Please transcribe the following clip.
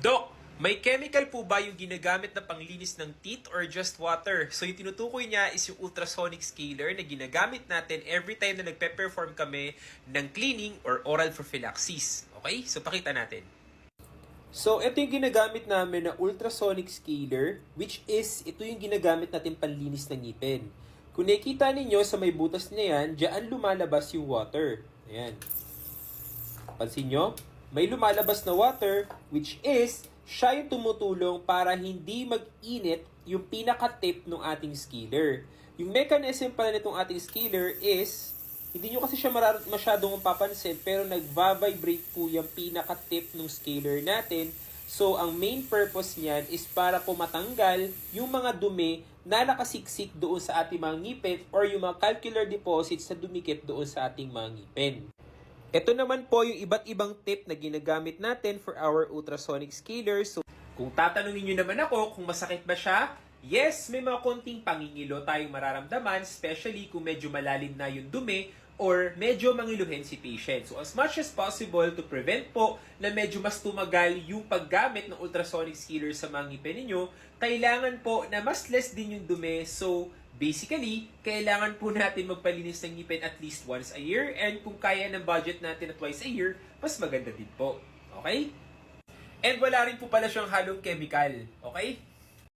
Doc, may chemical po ba yung ginagamit na panglinis ng teeth or just water? So yung tinutukoy niya is yung ultrasonic scaler na ginagamit natin every time na nagpe-perform kami ng cleaning or oral prophylaxis. Okay? So pakita natin. So, ito yung ginagamit namin na ultrasonic scaler, which is, ito yung ginagamit natin panlinis ng ngipin. Kung nakikita ninyo sa may butas niya yan, dyan lumalabas yung water. Ayan. Pansin nyo? May lumalabas na water, which is, siya yung tumutulong para hindi mag-init yung pinaka-tip ng ating scaler. Yung mechanism pala nitong ating scaler is, hindi nyo kasi siya marar- masyadong papansin, pero nagva-vibrate po yung pinaka-tip ng scaler natin. So, ang main purpose niyan is para po matanggal yung mga dumi na nakasiksik doon sa ating mga ngipin or yung mga calcular deposits na dumikit doon sa ating mga ngipin. Ito naman po yung iba't ibang tip na ginagamit natin for our ultrasonic scaler. So, kung tatanungin nyo naman ako kung masakit ba siya, yes, may mga konting pangingilo tayong mararamdaman, especially kung medyo malalim na yung dumi or medyo mangiluhin si patient. So, as much as possible to prevent po na medyo mas tumagal yung paggamit ng ultrasonic scaler sa mga ngipin ninyo, kailangan po na mas less din yung dumi. So, basically, kailangan po natin magpalinis ng ngipin at least once a year. And kung kaya ng budget natin na twice a year, mas maganda din po. Okay? And wala rin po pala siyang halong chemical. Okay?